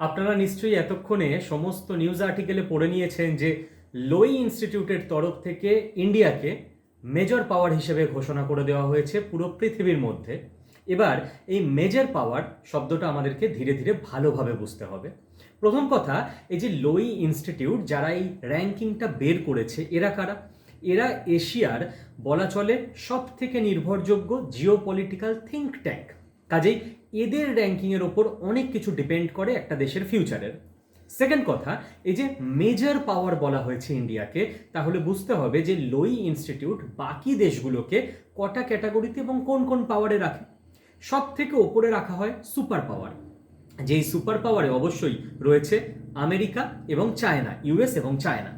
আপনারা নিশ্চয়ই এতক্ষণে সমস্ত নিউজ আর্টিকেলে পড়ে নিয়েছেন যে লোই ইনস্টিটিউটের তরফ থেকে ইন্ডিয়াকে মেজর পাওয়ার হিসেবে ঘোষণা করে দেওয়া হয়েছে পুরো পৃথিবীর মধ্যে। এবার এই মেজর পাওয়ার শব্দটা আমাদেরকে ধীরে ধীরে ভালোভাবে বুঝতে হবে। প্রথম কথা, এই যে লোই ইনস্টিটিউট যারা এই র্যাঙ্কিংটা বের করেছে, এরা কারা? এরা এশিয়ার বলা চলে সব থেকে নির্ভরযোগ্য জিও পলিটিক্যাল থিঙ্ক ট্যাঙ্ক কাজেই এদের র্যাঙ্কিংয়ের ওপর অনেক কিছু ডিপেন্ড করে একটা দেশের ফিউচারের সেকেন্ড কথা, এই যে মেজর পাওয়ার বলা হয়েছে ইন্ডিয়াকে তাহলে বুঝতে হবে যে লোই ইনস্টিটিউট বাকি দেশগুলোকে কটা ক্যাটাগরিতে এবং কোন কোন পাওয়ারে রাখে। সব থেকে ওপরে রাখা হয় সুপার পাওয়ার যেই সুপার পাওয়ারে অবশ্যই রয়েছে আমেরিকা এবং চায়না ইউএস এবং চায়না।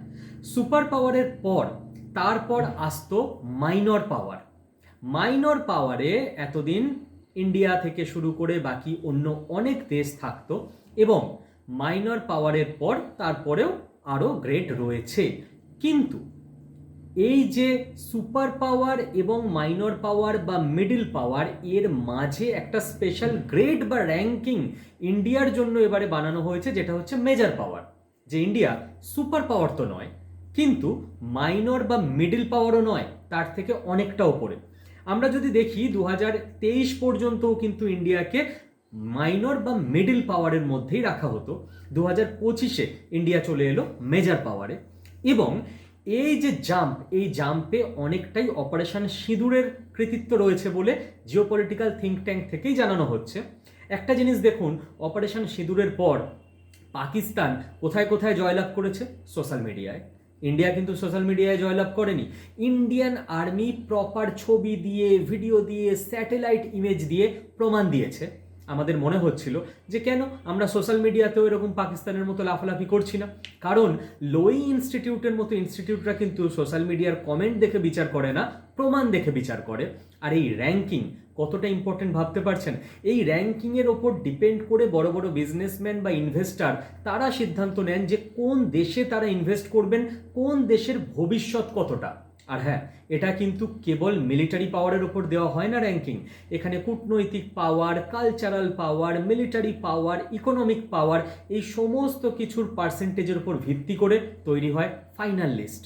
সুপার পাওয়ারের পর, তারপর আসতো মাইনর পাওয়ার মাইনর পাওয়ারে এতদিন ইন্ডিয়া থেকে শুরু করে বাকি অন্য অনেক দেশ থাকতো এবং মাইনর পাওয়ারের পর তারপরেও আরও গ্রেড রয়েছে। কিন্তু এই যে সুপার পাওয়ার এবং মাইনর পাওয়ার বা মিডল পাওয়ার, এর মাঝে একটা স্পেশাল গ্রেড বা র্যাঙ্কিং ইন্ডিয়ার জন্য এবারে বানানো হয়েছে, যেটা হচ্ছে মেজর পাওয়ার। যে ইন্ডিয়া সুপার পাওয়ার তো নয়, কিন্তু মাইনর বা মিডল পাওয়ারও নয়, তার থেকে অনেকটা ওপরে আমরা যদি দেখি দু তেইশ পর্যন্তও কিন্তু ইন্ডিয়াকে মাইনর বা মিডল পাওয়ারের মধ্যেই রাখা হতো। দু হাজার পঁচিশে ইন্ডিয়া চলে এলো মেজর পাওয়ারে। এবং এই যে জাম্প, এই জাম্পে অনেকটাই অপারেশন সিঁদুরের কৃতিত্ব রয়েছে বলে জিওপলিটিক্যাল থিঙ্ক ট্যাঙ্ক থেকেই জানানো হচ্ছে। একটা জিনিস দেখুন, অপারেশন সিঁদুরের পর পাকিস্তান কোথায় কোথায় জয়লাভ করেছে? সোশ্যাল মিডিয়ায়। ইন্ডিয়া কিন্তু সোশ্যাল মিডিয়ায় জয়লাভ করেনি। ইন্ডিয়ান আর্মি প্রপার ছবি দিয়ে, ভিডিও দিয়ে, স্যাটেলাইট ইমেজ দিয়ে প্রমাণ দিয়েছে। আমাদের মনে হচ্ছিল যে কেন আমরা সোশ্যাল মিডিয়াতেও এরকম পাকিস্তানের মতো লাফালাফি করছি না। কারণ লোই ইনস্টিটিউটের মতো ইনস্টিটিউটরা কিন্তু সোশ্যাল মিডিয়ার কমেন্ট দেখে বিচার করে না, প্রমাণ দেখে বিচার করে। আর এই র্যাঙ্কিং কতটা ইম্পর্টেন্ট ভাবতে পারছেন? এই র্যাঙ্কিংয়ের ওপর ডিপেন্ড করে বড় বড় বিজনেসম্যান বা ইনভেস্টার তারা সিদ্ধান্ত নেন যে কোন দেশে তারা ইনভেস্ট করবেন, কোন দেশের ভবিষ্যৎ কতটা। আর হ্যাঁ এটা কিন্তু কেবল মিলিটারি পাওয়ারের ওপর দেওয়া হয় না র্যাঙ্কিং এখানে কূটনৈতিক power cultural power military power economic power এই সমস্ত কিছুর পার্সেন্টেজের উপর ভিত্তি করে তৈরি হয় ফাইনাল লিস্ট